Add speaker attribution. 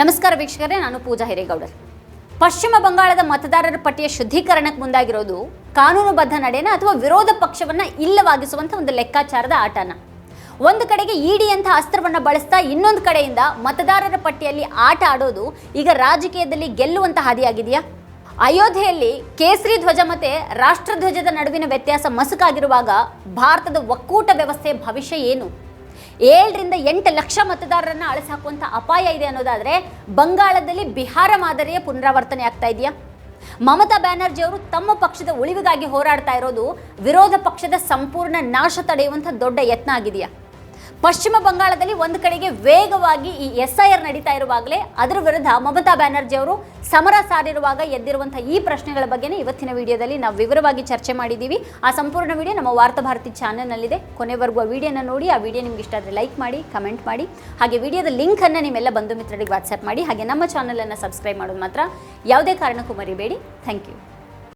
Speaker 1: ನಮಸ್ಕಾರ ವೀಕ್ಷಕರೇ, ನಾನು ಪೂಜಾ ಹಿರೇಗೌಡರ್. ಪಶ್ಚಿಮ ಬಂಗಾಳದ ಮತದಾರರ ಪಟ್ಟಿಯ ಶುದ್ಧೀಕರಣಕ್ಕೆ ಮುಂದಾಗಿರೋದು ಕಾನೂನುಬದ್ಧ ನಡೆನ ಅಥವಾ ವಿರೋಧ ಪಕ್ಷವನ್ನು ಇಲ್ಲವಾಗಿಸುವಂಥ ಒಂದು ಲೆಕ್ಕಾಚಾರದ ಆಟನ. ಒಂದು ಕಡೆಗೆ ಇಡಿ ಅಂತ ಅಸ್ತ್ರವನ್ನು ಬಳಸ್ತಾ ಇನ್ನೊಂದು ಕಡೆಯಿಂದ ಮತದಾರರ ಪಟ್ಟಿಯಲ್ಲಿ ಆಟ ಆಡೋದು ಈಗ ರಾಜಕೀಯದಲ್ಲಿ ಗೆಲ್ಲುವಂಥ ಹಾದಿಯಾಗಿದೆಯಾ? ಅಯೋಧ್ಯೆಯಲ್ಲಿ ಕೇಸರಿ ಧ್ವಜ ಮತ್ತೆ ರಾಷ್ಟ್ರಧ್ವಜದ ನಡುವಿನ ವ್ಯತ್ಯಾಸ ಮಸುಕಾಗಿರುವಾಗ ಭಾರತದ ಒಕ್ಕೂಟ ವ್ಯವಸ್ಥೆ ಭವಿಷ್ಯ ಏನು? ಏಳರಿಂದ ಎಂಟು ಲಕ್ಷ ಮತದಾರರನ್ನ ಅಳಿಸಾಕುವಂಥ ಅಪಾಯ ಇದೆ ಅನ್ನೋದಾದ್ರೆ ಬಂಗಾಳದಲ್ಲಿ ಬಿಹಾರ ಮಾದರಿಯ ಪುನರಾವರ್ತನೆ ಆಗ್ತಾ ಇದೆಯಾ? ಮಮತಾ ಬ್ಯಾನರ್ಜಿ ಅವರು ತಮ್ಮ ಪಕ್ಷದ ಉಳಿವಿಗಾಗಿ ಹೋರಾಡ್ತಾ ಇರೋದು ವಿರೋಧ ಪಕ್ಷದ ಸಂಪೂರ್ಣ ನಾಶ ತಡೆಯುವಂಥ ದೊಡ್ಡ ಯತ್ನ ಆಗಿದೆಯಾ? ಪಶ್ಚಿಮ ಬಂಗಾಳದಲ್ಲಿ ಒಂದು ಕಡೆಗೆ ವೇಗವಾಗಿ ಈ ಎಸ್ ಐ ಆರ್ ನಡೀತಾ ಇರುವಾಗಲೇ ಅದರ ವಿರುದ್ಧ ಮಮತಾ ಬ್ಯಾನರ್ಜಿ ಅವರು ಸಮರ ಸಾರಿರುವಾಗ ಎದ್ದಿರುವಂತಹ ಈ ಪ್ರಶ್ನೆಗಳ ಬಗ್ಗೆನೇ ಇವತ್ತಿನ ವಿಡಿಯೋದಲ್ಲಿ ನಾವು ವಿವರವಾಗಿ ಚರ್ಚೆ ಮಾಡಿದ್ದೀವಿ. ಆ ಸಂಪೂರ್ಣ ವಿಡಿಯೋ ನಮ್ಮ ವಾರ್ತಾ ಭಾರತಿ ಚಾನಲ್ನಲ್ಲಿದೆ. ಕೊನೆವರೆಗೂ ಆ ವಿಡಿಯೋನ ನೋಡಿ, ಆ ವಿಡಿಯೋ ನಿಮ್ಗೆ ಇಷ್ಟ ಆದರೆ ಲೈಕ್ ಮಾಡಿ, ಕಮೆಂಟ್ ಮಾಡಿ. ಹಾಗೆ ವಿಡಿಯೋದ ಲಿಂಕನ್ನು ನಿಮ್ಮೆಲ್ಲ ಬಂಧು ಮಿತ್ರರಿಗೆ ವಾಟ್ಸ್ಆ್ಯಪ್ ಮಾಡಿ. ಹಾಗೆ ನಮ್ಮ ಚಾನಲನ್ನು ಸಬ್ಸ್ಕ್ರೈಬ್ ಮಾಡೋದು ಮಾತ್ರ. ಯಾವುದೇ ಕಾರಣಕ್ಕೂ ಮರಿಬೇಡಿ. Thank you.